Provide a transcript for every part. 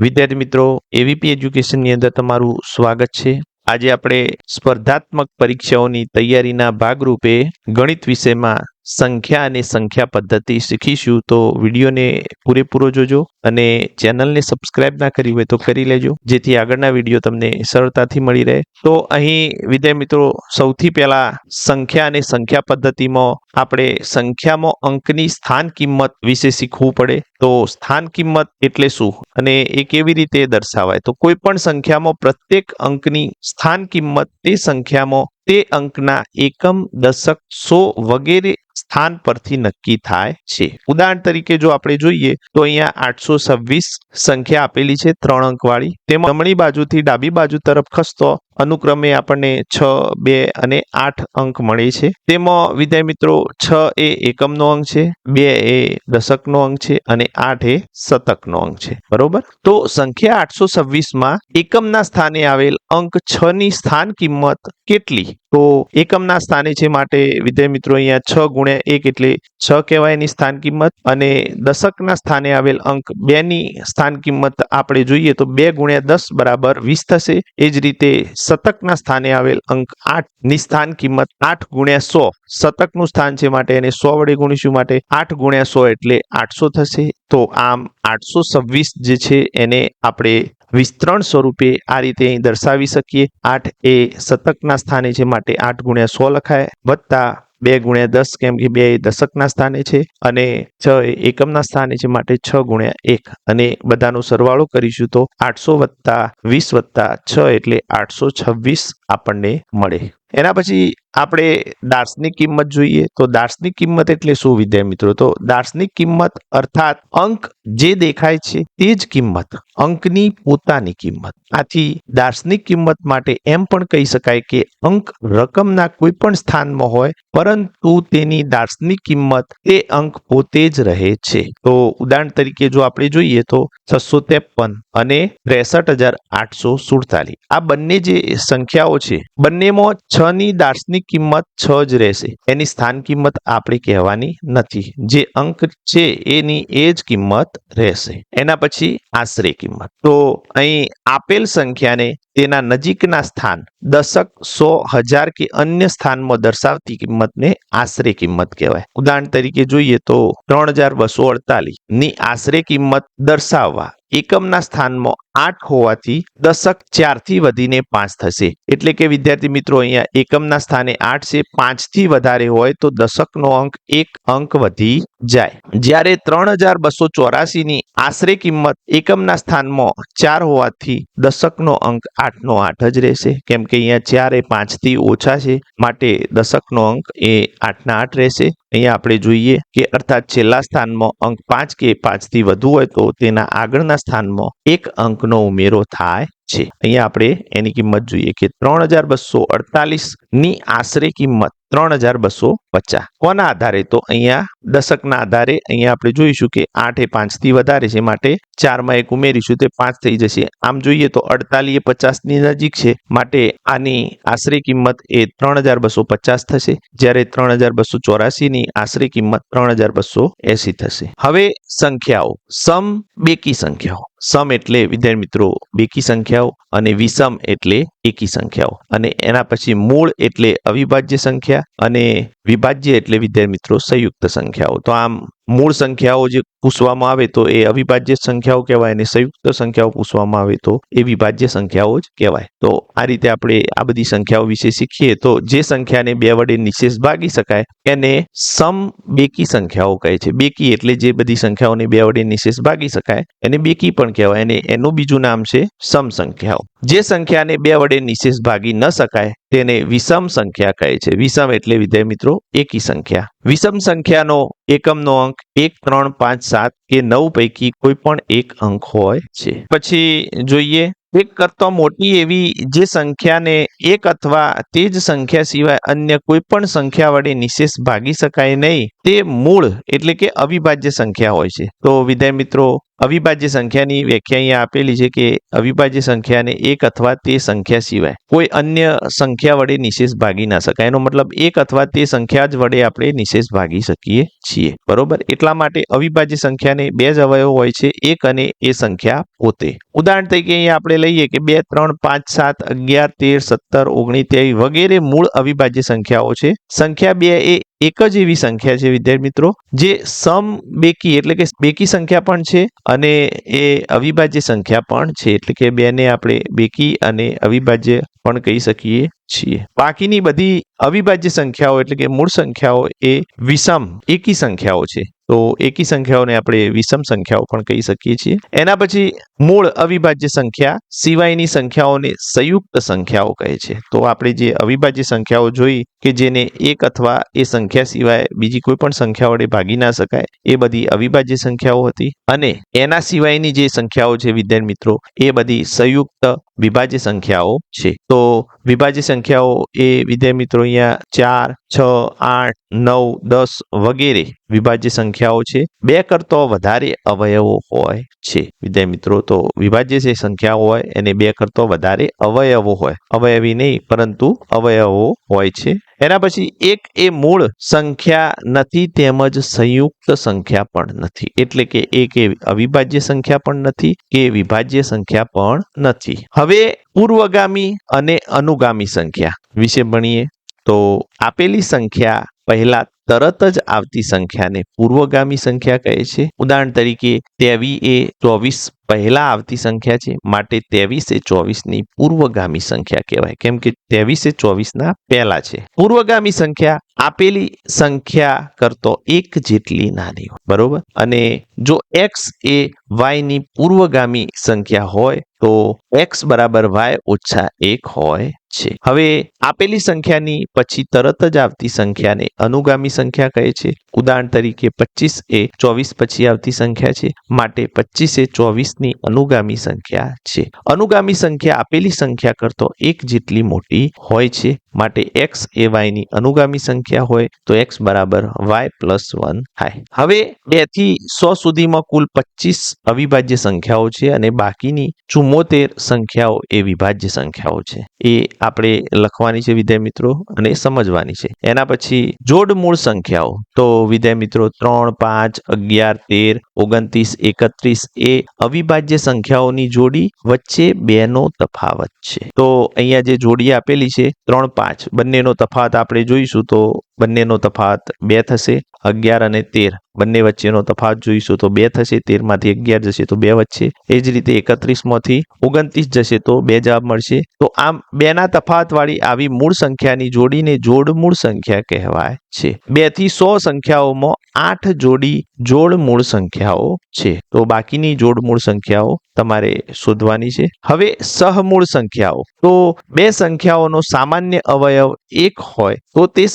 વિદ્યાર્થી મિત્રો એવીપી એજ્યુકેશનની અંદર તમારું સ્વાગત છે. આજે આપણે સ્પર્ધાત્મક પરીક્ષાઓની તૈયારીના ભાગરૂપે ગણિત વિષયમાં સંખ્યા અને સંખ્યા પદ્ધતિ શીખીશું તો વિડીયોને પૂરેપૂરો જોજો અને ચેનલને સબસ્ક્રાઇબ ના કરી હોય તો કરી લેજો, જેથી આગળના વીડિયો તમને સરળતાથી મળી રહે. તો અહીં વિદ્યા મિત્રો, સૌથી પહેલા સંખ્યા અને સંખ્યા પદ્ધતિમાં આપણે સંખ્યામાં અંકની સ્થાન કિંમત વિશે શીખવું પડે. તો સ્થાન કિંમત એટલે શું? અને એ કેવી રીતે દર્શાવાય? તો કોઈ પણ સંખ્યામાં પ્રત્યેક અંકની સ્થાન કિંમત તે સંખ્યામાં તે અંકના એકમ, દશક, સો વગેરે સ્થાન પરથી નક્કી થાય છે. ઉદાહરણ તરીકે જો આપણે જોઈએ, તો અહીંયા આઠસો છવ્વીસ સંખ્યા આપેલી છે, ત્રણ અંકવાળી. તેમાં જમણી બાજુથી ડાબી બાજુ તરફ ખસતો અનુક્રમે આપણને છ, બે અને આઠ અંક મળે છે. તેમાં, વિદ્યાર્થી મિત્રો, છ એ એકમનો અંક છે, બે એ દશકનો અંક છે અને આઠ એ શતકનો અંક છે. બરોબર? તો સંખ્યા આઠસો છવ્વીસમાં એકમના સ્થાને આવેલ અંક છ ની સ્થાન કિંમત કેટલી? તો એકમના સ્થાને છે માટે વિદ્યાર્થી મિત્રો અહીંયા છ ગુણ્યા એક એટલે છ કહેવાય એની સ્થાન કિંમત અને દશકના સ્થાને આવેલ અંક બે ની સ્થાન કિંમત આપણે જોઈએ તો બે ગુણ્યા દસ બરાબર વીસ થશે. એ જ રીતે શતકના સ્થાને આવેલ અંક આઠની સ્થાન કિંમત આઠ ગુણ્યા સો. શતકનું સ્થાન છે માટે એને સો વડે ગુણીશું માટે આઠ ગુણ્યા સો એટલે આઠસો થશે. તો આમ આઠસો છવ્વીસ જે છે એને આપણે વિસ્તરણ સ્વરૂપે આ રીતે અહીં દર્શાવી શકીએ. આઠ એ શતકના સ્થાને છે, માટે આઠ ગુણ્યા સો લખાય. વત્તા બે ગુણ્યા દસ, કેમ કે બે દશકના સ્થાને છે. અને છ એ એકમના સ્થાને છે, માટે છ ગુણ્યા એક. અને બધાનો સરવાળો કરીશું તો આઠસો વત્તા વીસ વત્તા છ એટલે આઠસો છવ્વીસ આપણને મળે. એના પછી આપણે દાર્શનિક કિંમત જોઈએ તો દાર્શનિક કિંમત એટલે શું વિદ્યા મિત્રો? તો દાર્શનિક કિંમત અર્થાત અંક જે દેખાય છે તે જ કિંમત, અંકની પોતાની કિંમત. આથી દાર્શનિક કિંમત માટે એમ પણ કહી શકાય કે અંક રકમના કોઈ પણ સ્થાનમાં હોય, પરંતુ તેની દાર્શનિક કિંમત તે અંક પોતે જ રહે છે. તો ઉદાહરણ તરીકે જો આપણે જોઈએ તો છસો ત્રેપન અને ત્રેસઠ હજાર આઠસો સુડતાલીસ. આ બંને જે સંખ્યાઓ છે, બંનેમાં છ ની દાર્શનિક કિંમત છ જ રહેશે. એની સ્થાન કિંમત આપણે કહેવાની નથી. જે અંક છે એની એ જ કિંમત રહેશે. એના પછી આશરે કિંમત. તો અહીં આપેલ સંખ્યાને તેના નજીકના સ્થાન દશક સો હજાર કે અન્ય સ્થાનમાં દર્શાવતી કિંમતને આશરે કિંમત કહેવાય. ઉદાહરણ તરીકે જોઈએ તો ત્રણ હજાર બસો અડતાલીસની આશરે કિંમત દર્શાવવા એકમના સ્થાનમાં આઠ હોવાથી દશક ચારથી વધીને પાંચ થશે. એટલે કે વિદ્યાર્થી મિત્રો, અહીંયા એકમના સ્થાને આઠ છે, પાંચથી વધારે હોય તો દશકનો અંક એક અંક વધી જાય. જ્યારે ત્રણ હજાર બસો ચોરાસીની આશરે કિંમત એકમના સ્થાનમાં ચાર હોવાથી દશકનો અંક આઠનો આઠ જ રહેશે. કેમ કે અહીંયા ચાર પાંચથી ઓછા છે, માટે દશકનો અંક એ આઠના આઠ રહેશે. અહીંયા આપણે જોઈએ કે અર્થાત છેલ્લા સ્થાનમાં અંક પાંચ કે પાંચથી વધુ હોય તો તેના આગળના સ્થાનમાં એક અંકનો ઉમેરો થાય છે. અહીંયા આપણે એની કિંમત જોઈએ કે ત્રણ હજાર બસો અડતાલીસની આશરે કિંમત ત્રણ હજાર બસો પચાસ કોના આધારે? તો અહીંયા દશકના આધારે અહીંયા આપણે જોઈશું કે આઠ પાંચથી વધારે છે. માટે ચારમાં એક ઉમેરીશું તે પાંચ થઈ જશે. આમ જોઈએ તો અડતાલીસ એ પચાસની નજીક છે. માટે આની આશરે કિંમત એ ત્રણ હજાર બસો પચાસ થશે. જ્યારે ત્રણ હજાર બસો ચોરાસીની આશરે કિંમત ત્રણ હજાર બસો એસી થશે. હવે સંખ્યાઓ. સમ બેકી સંખ્યાઓ. સમ એટલે, વિદ્યાર્થી મિત્રો, બેકી સંખ્યાઓ અને વિષમ એટલે એકી સંખ્યાઓ. અને એના પછી મૂળ એટલે અવિભાજ્ય સંખ્યા અને વિભાજ્ય એટલે વિદ્યાર્થી મિત્રો સંયુક્ત સંખ્યાઓ. તો આમ મૂળ સંખ્યાઓ જે પૂછવામાં આવે તો એ અવિભાજ્ય સંખ્યાઓ કહેવાય અને સંયુક્ત સંખ્યાઓ પૂછવામાં આવે તો એ વિભાજ્ય સંખ્યાઓ જ કહેવાય. તો આ રીતે આપણે આ બધી સંખ્યાઓ વિશે શીખીએ તો જે સંખ્યાને બે વડે નિશેષ ભાગી શકાય એને સમ બેકી સંખ્યાઓ કહે છે. બેકી એટલે જે બધી સંખ્યાઓને બે વડે નિશેષ ભાગી શકાય એને બેકી પણ કહેવાય અને એનું બીજું નામ છે સમ સંખ્યાઓ. જે સંખ્યાને બે વડે નિશેષ ભાગી ન શકાય તેને વિષમ સંખ્યા કહે છે. વિષમ એટલે વિદ્યાર્થી મિત્રો એકી સંખ્યા. વિષમ સંખ્યાનો એકમનો અંક એક, ત્રણ, પાંચ, સાત કે નવ પૈકી કોઈ પણ એક અંક હોય છે. પછી જોઈએ, એક કરતા મોટી એવી જે સંખ્યાને એક અથવા તે જ સંખ્યા સિવાય અન્ય કોઈ પણ સંખ્યા વડે નિશેષ ભાગી શકાય નહીં, તે મૂળ એટલે કે અવિભાજ્ય સંખ્યા હોય છે. તો વિદ્યાર્થી મિત્રો અવિભાજ્ય સંખ્યાની વ્યાખ્યા અહીંયા આપેલી છે કે અવિભાજ્ય સંખ્યાને એક અથવા તે સંખ્યા સિવાય કોઈ અન્ય સંખ્યા વડે નિશેષ ભાગી ના શકાય. એનો મતલબ એક અથવા તે સંખ્યા જ વડે આપણે નિશેષ ભાગી શકીએ છીએ. બરોબર? એટલા માટે અવિભાજ્ય સંખ્યાને બે જ અવયવ હોય છે, એક અને એ સંખ્યા પોતે. ઉદાહરણ તરીકે અહીંયા આપણે લઈએ કે બે, ત્રણ, પાંચ, સાત, અગિયાર, તેર, સત્તર, ઓગણીસ, ત્રેવીસ વગેરે મૂળ અવિભાજ્ય સંખ્યાઓ છે. સંખ્યા બે એ એક જ એવી સંખ્યા છે, વિદ્યાર્થી મિત્રો, જે સમ બેકી, એટલે કે બેકી સંખ્યા પણ છે અને એ અવિભાજ્ય સંખ્યા પણ છે. એટલે કે બેને આપણે બેકી અને અવિભાજ્ય પણ કહી શકીએ. છીએ. બાકીની બધી અવિભાજ્ય સંખ્યાઓ એટલે કે મૂળ સંખ્યાઓ એ વિષમ, એકી સંખ્યાઓ છે. તો એકી સંખ્યાઓને આપણે વિષમ સંખ્યાઓ પણ કહી શકીએ છીએ. એના પછી મૂળ અવિભાજ્ય સંખ્યા સિવાયની સંખ્યાઓને સંયુક્ત સંખ્યાઓ કહે છે. તો આપણે જે અવિભાજ્ય સંખ્યાઓ જોઈ કે જેને એક અથવા એ સંખ્યા સિવાય બીજી કોઈ પણ સંખ્યા વડે ભાગી ના શકાય, એ બધી અવિભાજ્ય સંખ્યાઓ હતી. અને એના સિવાયની જે સંખ્યાઓ છે વિદ્યાર્થી મિત્રો, એ બધી સંયુક્ત વિભાજ્ય સંખ્યાઓ છે. તો વિભાજ્ય સંખ્યાઓ એ વિદ્યાર્થી મિત્રો અહીંયા ચાર, છ, આઠ, નવ, દસ વગેરે વિભાજ્ય સંખ્યાઓ છે. બે કરતો વધારે અવયવો હોય છે. વિદ્યાર્થી મિત્રો, તો વિભાજ્ય જે સંખ્યાઓ હોય એને બે કરતો વધારે અવયવો હોય. અવયવી નહીં, પરંતુ અવયવો હોય છે. એના પછી એક એ મૂળ સંખ્યા નથી તેમજ સંયુક્ત સંખ્યા પણ નથી. એટલે કે એક એ અવિભાજ્ય સંખ્યા પણ નથી, કે વિભાજ્ય સંખ્યા પણ નથી. હવે પૂર્વગામી અને અનુગામી સંખ્યા વિશે ભણીએ તો આપેલી સંખ્યા પહેલા તરત જ આવતી સંખ્યાને પૂર્વગામી સંખ્યા કહે છે. ઉદાહરણ તરીકે તેવી એ ચોવીસ પહેલા આવતી સંખ્યા છે, માટે ત્રેવીસ એ ચોવીસની પૂર્વગામી સંખ્યા કહેવાય. કેમ કે ત્રેવીસ એ ચોવીસના પહેલા છે. પૂર્વગામી સંખ્યા આપેલી સંખ્યા કરતો એક જેટલી નાની હોય. બરોબર? અને જો એક્સ એ વાયની પૂર્વગામી સંખ્યા હોય, તો એક્સ બરાબર વાય ઓછા એક હોય છે. હવે આપેલી સંખ્યાની પછી તરત જ આવતી સંખ્યાને અનુગામી સંખ્યા કહે છે. ઉદાહરણ તરીકે પચીસ એ ચોવીસ પછી આવતી સંખ્યા છે, માટે પચીસ એ ચોવીસ ની અનુગામી સંખ્યા છે. અનુગામી સંખ્યા આપેલી સંખ્યા કરતો એક જેટલી મોટી હોય છે. માટે એક્સ એ વાયની અનુગામી સંખ્યા હોય તો એક્સ બરાબર વાય પ્લસ વન થાય. હવે બેથી સો સુધીમાં કુલ પચીસ અવિભાજ્ય સંખ્યાઓ છે અને બાકીની ચુમ્મોતેર સંખ્યાઓ એ વિભાજ્ય સંખ્યાઓ છે. એ આપણે લખવાની છે વિદ્યાર્થી મિત્રો અને સમજવાની છે. એના પછી જોડ મૂળ સંખ્યાઓ. તો વિદ્યાર્થી મિત્રો ત્રણ, પાંચ, અગિયાર, તેર, ઓગણત્રીસ, એકત્રીસ એ અવિભાજ્ય સંખ્યાઓની જોડી વચ્ચે બેનો તફાવત છે. તો અહીંયા જે જોડી આપેલી છે, ત્રણ પાંચ. બંનેનો તફાવત આપણે જોઈશું તો બંનેનો તફાત બે થશે, અગિયાર અને તેર. બંને વચ્ચેનો તફાત જોઈશું તો બે થશે તેરમાંથી અગિયાર જશે તો બે વચ્ચે. એ જ રીતે એકત્રીસમાંથી ઓગણત્રીસ જશે તો બે જવાબ મળશે. તો આમ બેના તફાતવાળી આવી મૂળ સંખ્યાની જોડીને જોડ મૂળ સંખ્યા કહેવાય છે. બેથી સો સંખ્યાઓમાં આઠ જોડી જોડ મૂળ સંખ્યાઓ છે. તો બાકીની જોડ મૂળ સંખ્યાઓ તમારે શોધવાની છે. હવે સહમૂળ સંખ્યાઓ. તો બે સંખ્યાઓનો સામાન્ય અવયવ એક હોય તો તે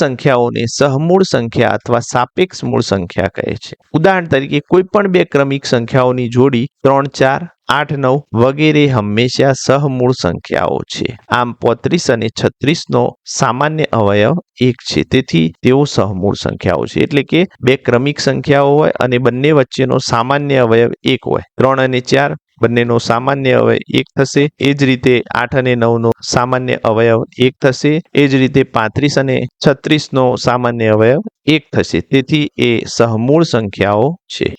સંખ્યાઓને સહમૂળ સંખ્યા અથવા સાપેક્ષ મૂળ સંખ્યા કહે છે. ઉદાહરણ તરીકે કોઈ પણ બે ક્રમિક સંખ્યાઓની જોડી ત્રણ, ચાર, આઠ, નવ વગેરે હંમેશા સહમૂળ સંખ્યાઓ છે. આમ પોત્રીસ અને છત્રીસ નો સામાન્ય અવયવ એક છે. તેથી તેઓ સહમૂળ સંખ્યાઓ છે. એટલે કે બે ક્રમિક સંખ્યાઓ હોય અને બંને વચ્ચેનો સામાન્ય અવયવ એક હોય. ત્રણ અને ચાર બંનેનો સામાન્ય અવયવ એક થશે, એ જ રીતે આઠ અને નવનો સામાન્ય અવયવ એક થશે, એ જ રીતે પાંત્રીસ અને છત્રીસનો સામાન્ય અવયવ એક થશે. તેથી એ સહમૂળ સંખ્યાઓ છે.